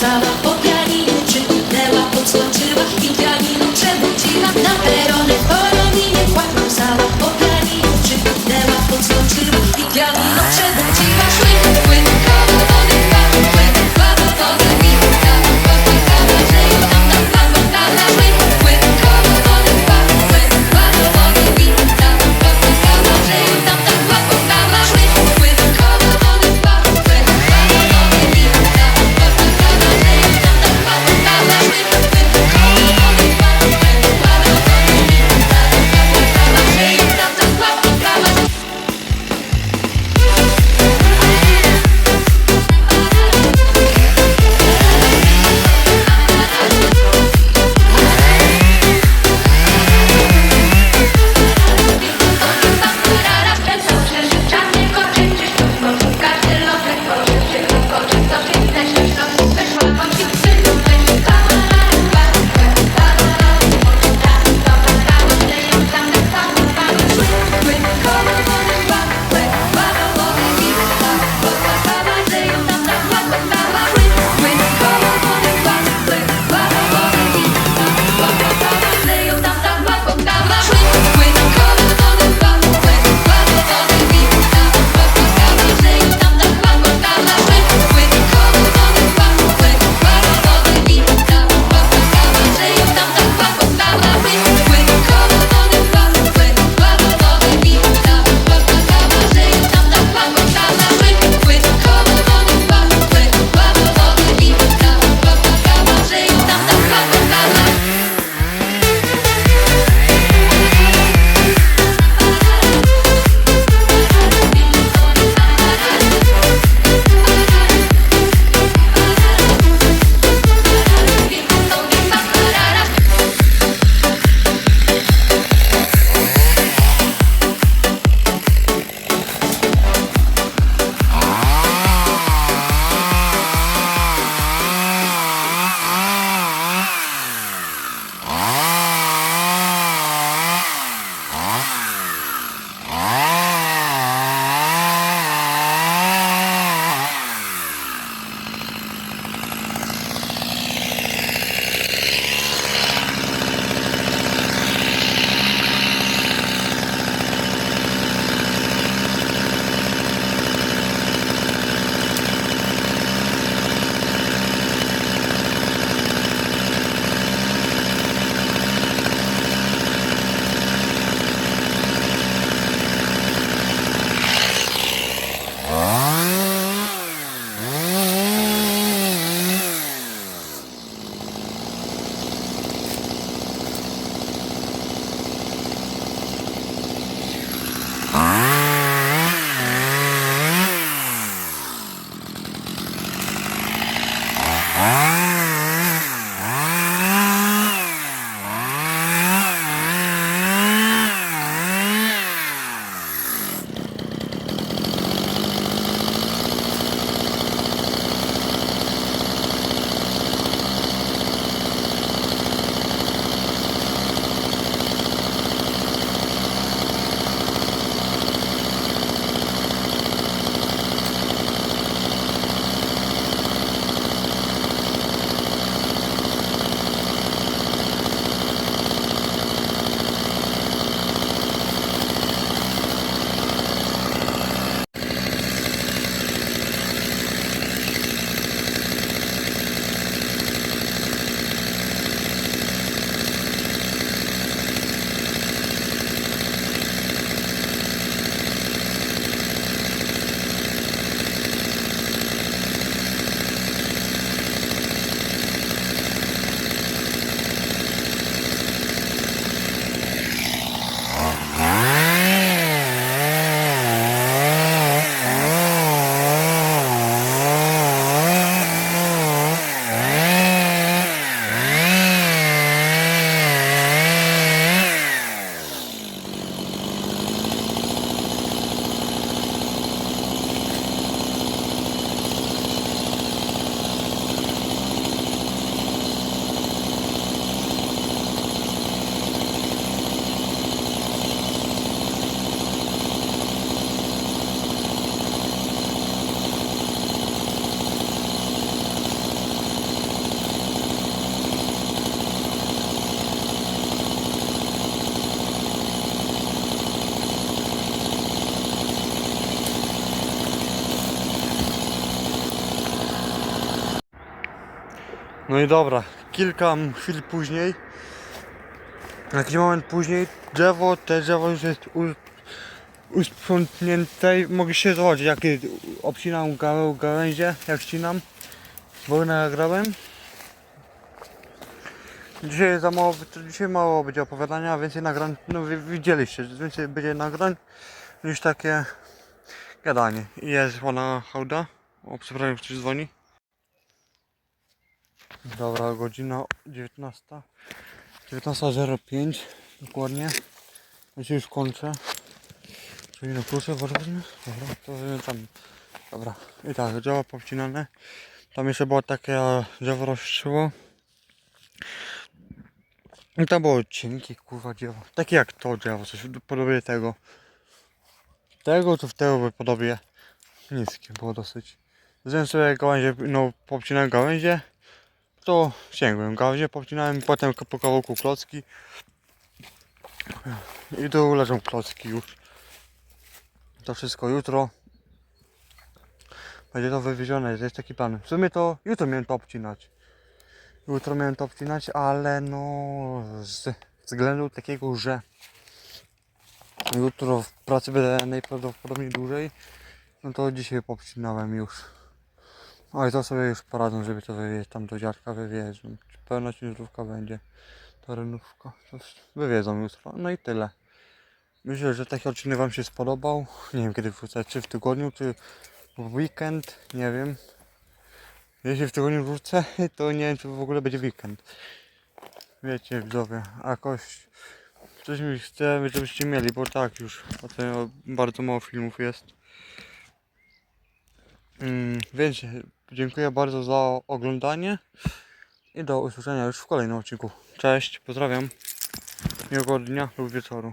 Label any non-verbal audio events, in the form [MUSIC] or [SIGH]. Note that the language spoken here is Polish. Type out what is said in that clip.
Cała po pianinie przypłynęła, podskoczyła i pianino przebudziła Na peronie po rodzinie kładł podskoczyła i No i dobra, kilka chwil później, jakiś moment później, drzewo, te drzewo już jest u, usprzątnięte i mogę się zobaczyć, jakie obcinam gałę, gałęzie, jak ścinam, bo nagrałem. Dzisiaj za mało, dzisiaj mało będzie opowiadania, więcej nagrań, no widzieliście, więcej będzie nagrań niż takie gadanie. I jest ona hałda, o przepraszam, ktoś dzwoni. Dobra, godzina 19. 19.05 dokładnie. Się już kończę. Czyli na klucze włożymy? Dobra, to tam. Dobra, i tak, drzewo powcinane. Tam jeszcze było takie drzewo rozstrzyło. I to było cienkie kurwa drzewo. Takie jak to drzewo, coś podobnie tego. Tego to w tego by podobnie. Niskie było dosyć. Wziąłem sobie gałęzie, no popcinałem gałęzie to sięgłem gałęzie, popcinałem potem po kawałku klocki i tu leżą klocki już. To wszystko jutro będzie to wywiezione, jest taki plan. W sumie to jutro miałem to obcinać. Jutro miałem to obcinać, ale no z względu takiego, że jutro w pracy będę najprawdopodobniej dłużej, no to dzisiaj popcinałem już. Oj, to sobie już poradzą, żeby to wywieźć tam do dziadka wywieźć. Pełna ciężarówka będzie. To wywiedzą jutro. No i tyle. Myślę, że taki odcinek Wam się spodobał. Nie wiem kiedy wrzucać, czy w tygodniu, czy w weekend. Nie wiem. Jeśli w tygodniu wrócę, [LAUGHS] to nie wiem, czy w ogóle będzie weekend. Wiecie, widzowie, jakoś coś mi chce, żebyście mieli, bo tak już o tym bardzo mało filmów jest. Mm, więc dziękuję bardzo za oglądanie i do usłyszenia już w kolejnym odcinku. Cześć, pozdrawiam. Miłego dnia lub wieczoru.